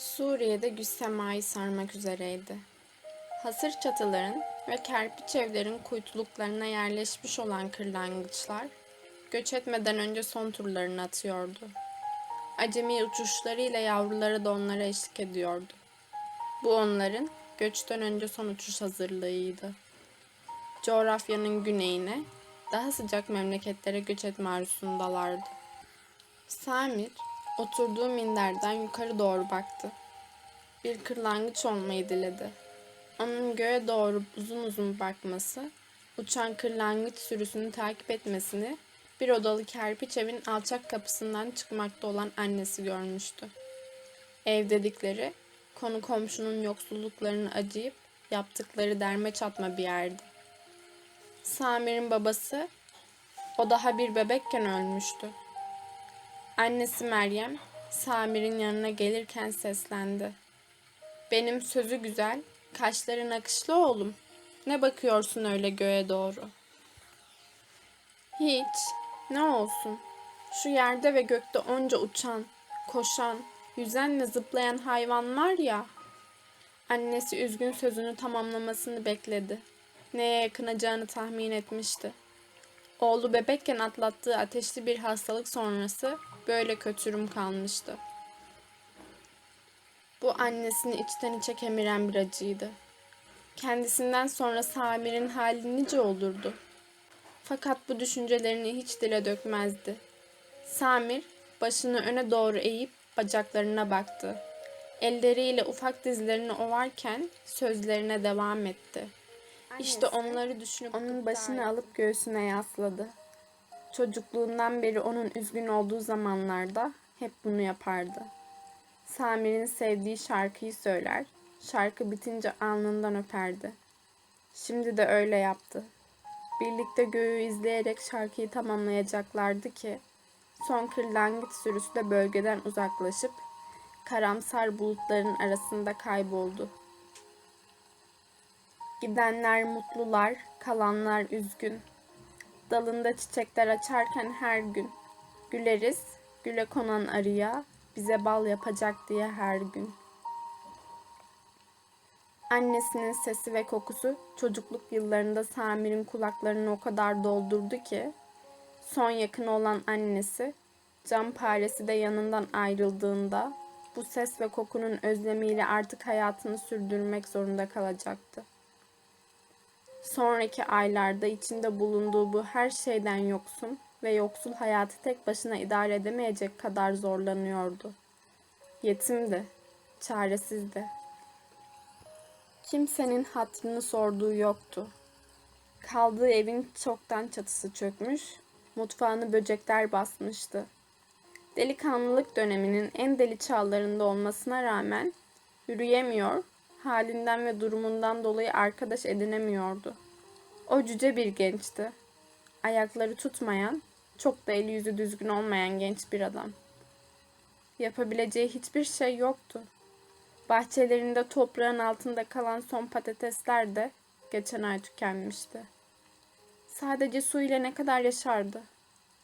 Suriye'de güz semayı sarmak üzereydi. Hasır çatıların ve kerpiç evlerin kuytuluklarına yerleşmiş olan kırlangıçlar, göç etmeden önce son turlarını atıyordu. Acemi uçuşlarıyla yavruları da onlara eşlik ediyordu. Bu onların göçten önce son uçuş hazırlığıydı. Coğrafyanın güneyine, daha sıcak memleketlere göç etme arzusundalardı. Samir oturduğu minderden yukarı doğru baktı. Bir kırlangıç olmayı diledi. Onun göğe doğru uzun uzun bakması, uçan kırlangıç sürüsünü takip etmesini bir odalı kerpiç evin alçak kapısından çıkmakta olan annesi görmüştü. Ev dedikleri konu komşunun yoksulluklarını acıyıp yaptıkları derme çatma bir yerdi. Samir'in babası o daha bir bebekken ölmüştü. Annesi Meryem, Samir'in yanına gelirken seslendi. Benim sözü güzel, kaşların akışlı oğlum. Ne bakıyorsun öyle göğe doğru? Hiç, ne olsun. Şu yerde ve gökte onca uçan, koşan, yüzen ve zıplayan hayvan var ya. Annesi üzgün sözünü tamamlamasını bekledi. Neye yakınacağını tahmin etmişti. Oğlu bebekken atlattığı ateşli bir hastalık sonrası böyle kötürüm kalmıştı. Bu annesini içten içe kemiren bir acıydı. Kendisinden sonra Samir'in hali nice olurdu. Fakat bu düşüncelerini hiç dile dökmezdi. Samir başını öne doğru eğip bacaklarına baktı. Elleriyle ufak dizlerini ovarken sözlerine devam etti. İşte onları düşünüp onun başını alıp göğsüne yasladı. Çocukluğundan beri onun üzgün olduğu zamanlarda hep bunu yapardı. Samir'in sevdiği şarkıyı söyler, şarkı bitince alnından öperdi. Şimdi de öyle yaptı. Birlikte göğü izleyerek şarkıyı tamamlayacaklardı ki son kırlangıç sürüsü de bölgeden uzaklaşıp karamsar bulutların arasında kayboldu. Gidenler mutlular, kalanlar üzgün. Dalında çiçekler açarken her gün güleriz, güle konan arıya, bize bal yapacak diye her gün. Annesinin sesi ve kokusu çocukluk yıllarında Samir'in kulaklarını o kadar doldurdu ki son yakını olan annesi cam paresi de yanından ayrıldığında bu ses ve kokunun özlemiyle artık hayatını sürdürmek zorunda kalacaktı. Sonraki aylarda içinde bulunduğu bu her şeyden yoksun ve yoksul hayatı tek başına idare edemeyecek kadar zorlanıyordu. Yetimdi, çaresizdi. Kimsenin hatrını sorduğu yoktu. Kaldığı evin çoktan çatısı çökmüş, mutfağını böcekler basmıştı. Delikanlılık döneminin en deli çağlarında olmasına rağmen yürüyemiyor, halinden ve durumundan dolayı arkadaş edinemiyordu. O cüce bir gençti. Ayakları tutmayan, çok da eli yüzü düzgün olmayan genç bir adam. Yapabileceği hiçbir şey yoktu. Bahçelerinde toprağın altında kalan son patatesler de geçen ay tükenmişti. Sadece su ile ne kadar yaşardı?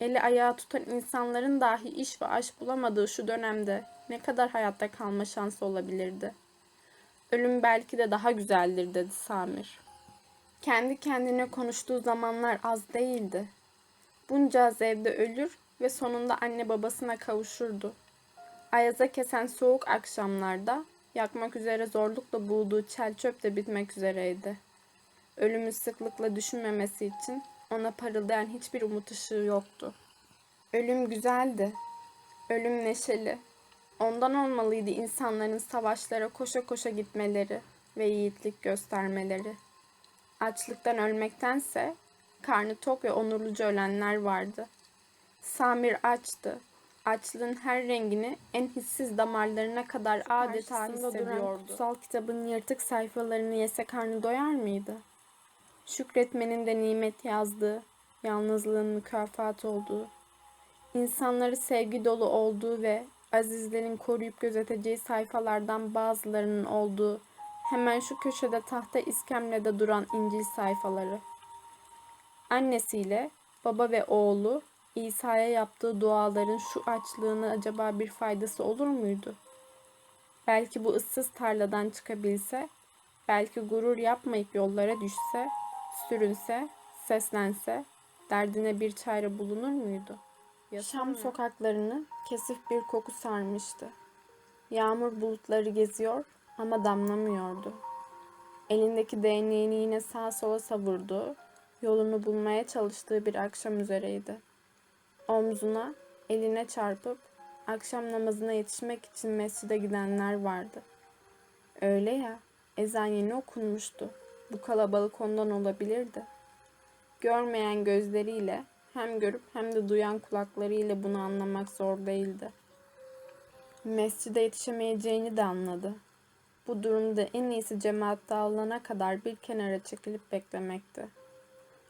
Eli ayağı tutan insanların dahi iş ve aş bulamadığı şu dönemde ne kadar hayatta kalma şansı olabilirdi? Ölüm belki de daha güzeldir dedi Samir. Kendi kendine konuştuğu zamanlar az değildi. Bunca evde ölür ve sonunda anne babasına kavuşurdu. Ayaza kesen soğuk akşamlarda yakmak üzere zorlukla bulduğu çel çöp de bitmek üzereydi. Ölümü sıklıkla düşünmemesi için ona parıldayan hiçbir umut ışığı yoktu. Ölüm güzeldi. Ölüm neşeli. Ondan olmalıydı insanların savaşlara koşa koşa gitmeleri ve yiğitlik göstermeleri. Açlıktan ölmektense karnı tok ve onurluca ölenler vardı. Samir açtı. Açlığın her rengini en hissiz damarlarına kadar adeta hissediyordu. Kutsal kitabın yırtık sayfalarını yese karnı doyar mıydı? Şükretmenin de nimet yazdığı, yalnızlığın mükafat olduğu, insanları sevgi dolu olduğu ve azizlerin koruyup gözeteceği sayfalardan bazılarının olduğu hemen şu köşede tahta iskemlede duran İncil sayfaları. Annesiyle baba ve oğlu İsa'ya yaptığı duaların şu açlığına acaba bir faydası olur muydu? Belki bu ıssız tarladan çıkabilse, belki gurur yapmayıp yollara düşse, sürünse, seslense, derdine bir çare bulunur muydu? Şam sokaklarını kesif bir koku sarmıştı. Yağmur bulutları geziyor ama damlamıyordu. Elindeki değneğini yine sağa sola savurdu, yolunu bulmaya çalıştığı bir akşam üzereydi. Omzuna, eline çarpıp akşam namazına yetişmek için mescide gidenler vardı. Öyle ya, ezan yeni okunmuştu. Bu kalabalık ondan olabilirdi. Görmeyen gözleriyle hem görüp hem de duyan kulaklarıyla bunu anlamak zor değildi. Mescide yetişemeyeceğini de anladı. Bu durumda en iyisi cemaat dağılana kadar bir kenara çekilip beklemekti.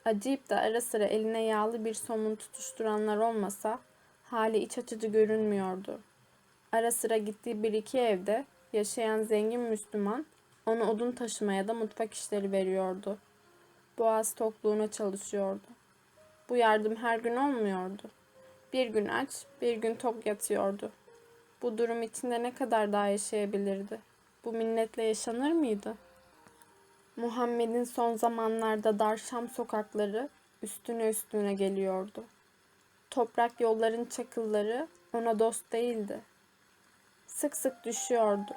Acıyıp da ara sıra eline yağlı bir somun tutuşturanlar olmasa hali iç açıcı görünmüyordu. Ara sıra gittiği bir iki evde yaşayan zengin Müslüman ona odun taşımaya da mutfak işleri veriyordu. Boğaz tokluğuna çalışıyordu. Bu yardım her gün olmuyordu. Bir gün aç, bir gün tok yatıyordu. Bu durum içinde ne kadar daha yaşayabilirdi? Bu minnetle yaşanır mıydı? Muhammed'in son zamanlarda dar Şam sokakları üstüne üstüne geliyordu. Toprak yolların çakılları ona dost değildi. Sık sık düşüyordu.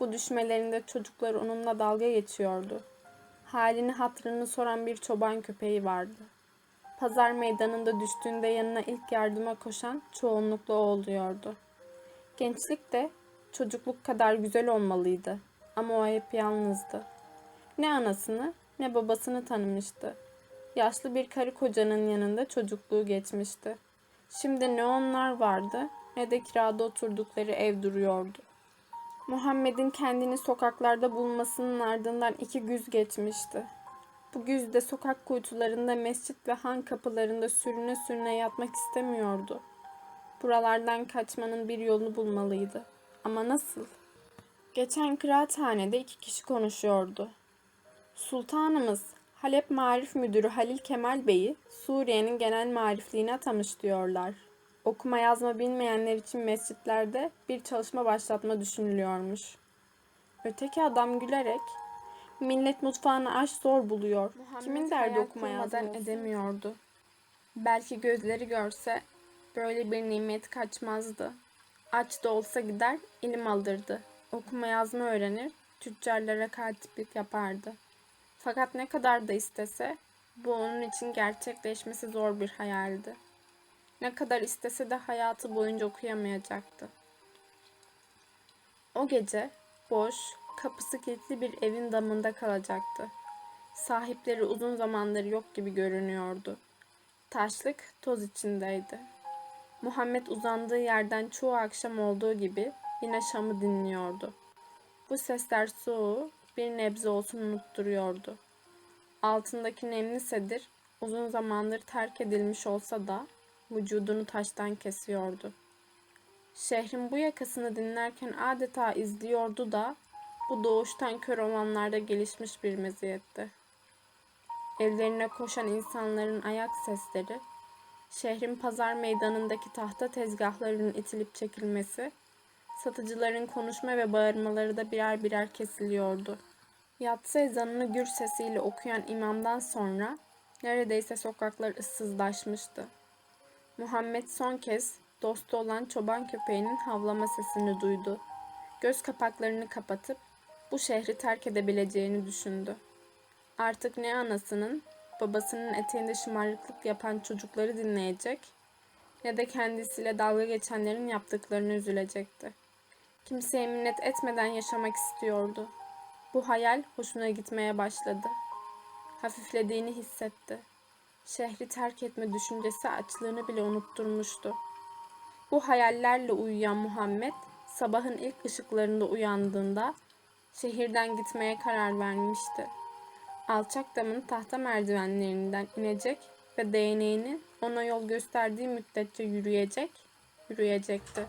Bu düşmelerinde çocuklar onunla dalga geçiyordu. Halini hatrını soran bir çoban köpeği vardı. Pazar meydanında düştüğünde yanına ilk yardıma koşan çoğunlukla o oluyordu. Gençlik de çocukluk kadar güzel olmalıydı ama o hep yalnızdı. Ne anasını ne babasını tanımıştı. Yaşlı bir karı kocanın yanında çocukluğu geçmişti. Şimdi ne onlar vardı ne de kirada oturdukları ev duruyordu. Muhammed'in kendini sokaklarda bulmasının ardından iki güz geçmişti. Bu güzde sokak kuytularında mescit ve han kapılarında sürüne sürüne yatmak istemiyordu. Buralardan kaçmanın bir yolunu bulmalıydı. Ama nasıl? Geçen kıraathanede iki kişi konuşuyordu. Sultanımız Halep Marif Müdürü Halil Kemal Bey'i Suriye'nin genel marifliğine atamış diyorlar. Okuma yazma bilmeyenler için mescitlerde bir çalışma başlatma düşünülüyormuş. Öteki adam gülerek millet mutfağını aş zor buluyor. Muhammed Kimin derdi okuma kurmadan yazma olsun. edemiyordu. Belki gözleri görse böyle bir nimet kaçmazdı. Aç da olsa gider ilim alırdı. Okuma yazma öğrenir, tüccarlara katiplik yapardı. Fakat ne kadar da istese bu onun için gerçekleşmesi zor bir hayaldi. Ne kadar istese de hayatı boyunca okuyamayacaktı. O gece boş, kapısı kilitli bir evin damında kalacaktı. Sahipleri uzun zamandır yok gibi görünüyordu. Taşlık toz içindeydi. Muhammed uzandığı yerden çoğu akşam olduğu gibi yine Şam'ı dinliyordu. Bu sesler soğuğu bir nebze olsun unutturuyordu. Altındaki nemli sedir uzun zamandır terk edilmiş olsa da vücudunu taştan kesiyordu. Şehrin bu yakasını dinlerken adeta izliyordu da bu doğuştan kör olanlarda gelişmiş bir meziyetti. Evlerine koşan insanların ayak sesleri, şehrin pazar meydanındaki tahta tezgahlarının itilip çekilmesi, satıcıların konuşma ve bağırmaları da birer birer kesiliyordu. Yatsı ezanını gür sesiyle okuyan imamdan sonra neredeyse sokaklar ıssızlaşmıştı. Muhammed son kez dostu olan çoban köpeğinin havlama sesini duydu. Göz kapaklarını kapatıp bu şehri terk edebileceğini düşündü. Artık ne anasının, babasının eteğinde şımarıklık yapan çocukları dinleyecek ne de kendisiyle dalga geçenlerin yaptıklarını üzülecekti. Kimseye minnet etmeden yaşamak istiyordu. Bu hayal hoşuna gitmeye başladı. Hafiflediğini hissetti. Şehri terk etme düşüncesi açlığını bile unutturmuştu. Bu hayallerle uyuyan Muhammed sabahın ilk ışıklarında uyandığında şehirden gitmeye karar vermişti. Alçak damın tahta merdivenlerinden inecek ve değneğini ona yol gösterdiği müddetçe yürüyecek, yürüyecekti.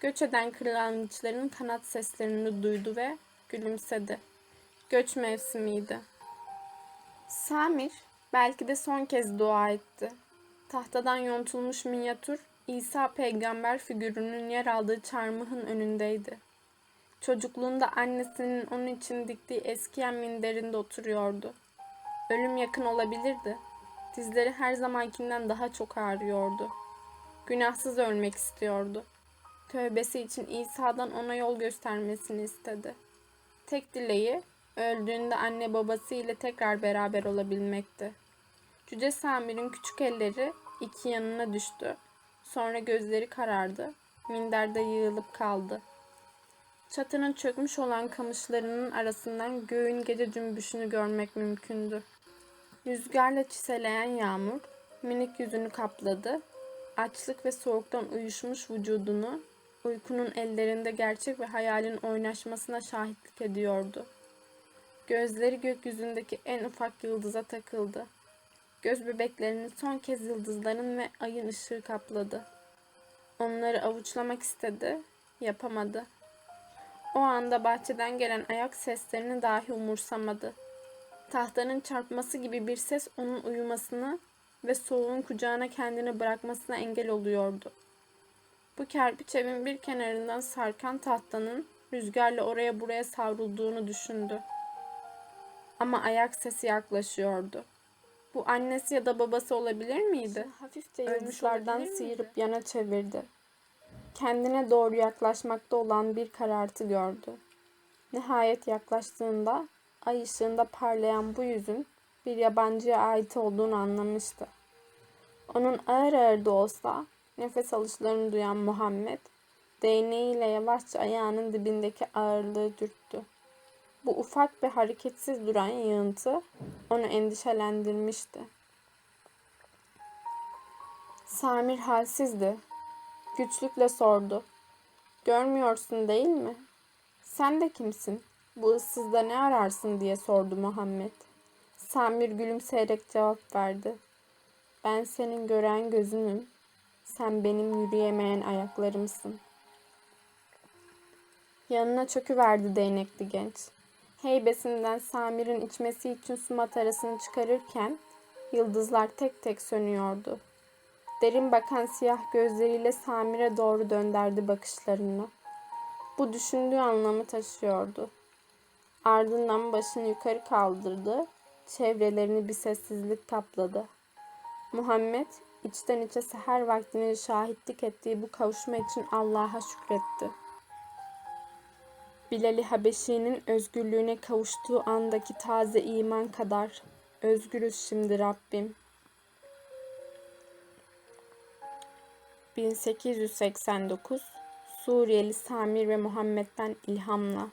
Göç eden kırlangıçların kanat seslerini duydu ve gülümsedi. Göç mevsimiydi. Samir belki de son kez dua etti. Tahtadan yontulmuş minyatür İsa peygamber figürünün yer aldığı çarmıhın önündeydi. Çocukluğunda annesinin onun için diktiği eskiyen minderinde oturuyordu. Ölüm yakın olabilirdi. Dizleri her zamankinden daha çok ağrıyordu. Günahsız ölmek istiyordu. Tövbesi için İsa'dan ona yol göstermesini istedi. Tek dileği öldüğünde anne babası ile tekrar beraber olabilmekti. Cüce Samir'in küçük elleri iki yanına düştü. Sonra gözleri karardı. Minderde yığılıp kaldı. Çatının çökmüş olan kamışlarının arasından göğün gece cümbüşünü görmek mümkündü. Rüzgarla çiseleyen yağmur minik yüzünü kapladı. Açlık ve soğuktan uyuşmuş vücudunu uykunun ellerinde gerçek ve hayalin oynaşmasına şahitlik ediyordu. Gözleri gökyüzündeki en ufak yıldıza takıldı. Göz bebeklerini son kez yıldızların ve ayın ışığı kapladı. Onları avuçlamak istedi, yapamadı. O anda bahçeden gelen ayak seslerini dahi umursamadı. Tahtanın çarpması gibi bir ses onun uyumasını ve soğuğun kucağına kendini bırakmasına engel oluyordu. Bu kerpiç evin bir kenarından sarkan tahtanın rüzgarla oraya buraya savrulduğunu düşündü. Ama ayak sesi yaklaşıyordu. Bu annesi ya da babası olabilir miydi? Hafifçe yıldızlardan sıyırıp yana çevirdi. Kendine doğru yaklaşmakta olan bir karartı gördü. Nihayet yaklaştığında ay ışığında parlayan bu yüzün bir yabancıya ait olduğunu anlamıştı. Onun ağır ağır da olsa nefes alışlarını duyan Muhammed değneğiyle yavaşça ayağının dibindeki ağırlığı dürttü. Bu ufak ve hareketsiz duran yığıntı onu endişelendirmişti. Samir halsizdi. Güçlükle sordu. Görmüyorsun değil mi? Sen de kimsin? Bu ıssızda ne ararsın diye sordu Muhammed. Samir gülümseyerek cevap verdi. Ben senin gören gözünüm. Sen benim yürüyemeyen ayaklarımsın. Yanına çöküverdi değnekli genç. Heybesinden Samir'in içmesi için su matarasını çıkarırken yıldızlar tek tek sönüyordu. Derin bakan siyah gözleriyle Samir'e doğru dönderdi bakışlarını. Bu düşündüğü anlamı taşıyordu. Ardından başını yukarı kaldırdı. Çevrelerini bir sessizlik kapladı. Muhammed içten içe seher vaktinin şahitlik ettiği bu kavuşma için Allah'a şükretti. Bilal-i Habeşi'nin özgürlüğüne kavuştuğu andaki taze iman kadar özgürüz şimdi Rabbim. 1889 Suriyeli Samir ve Muhammed'den ilhamla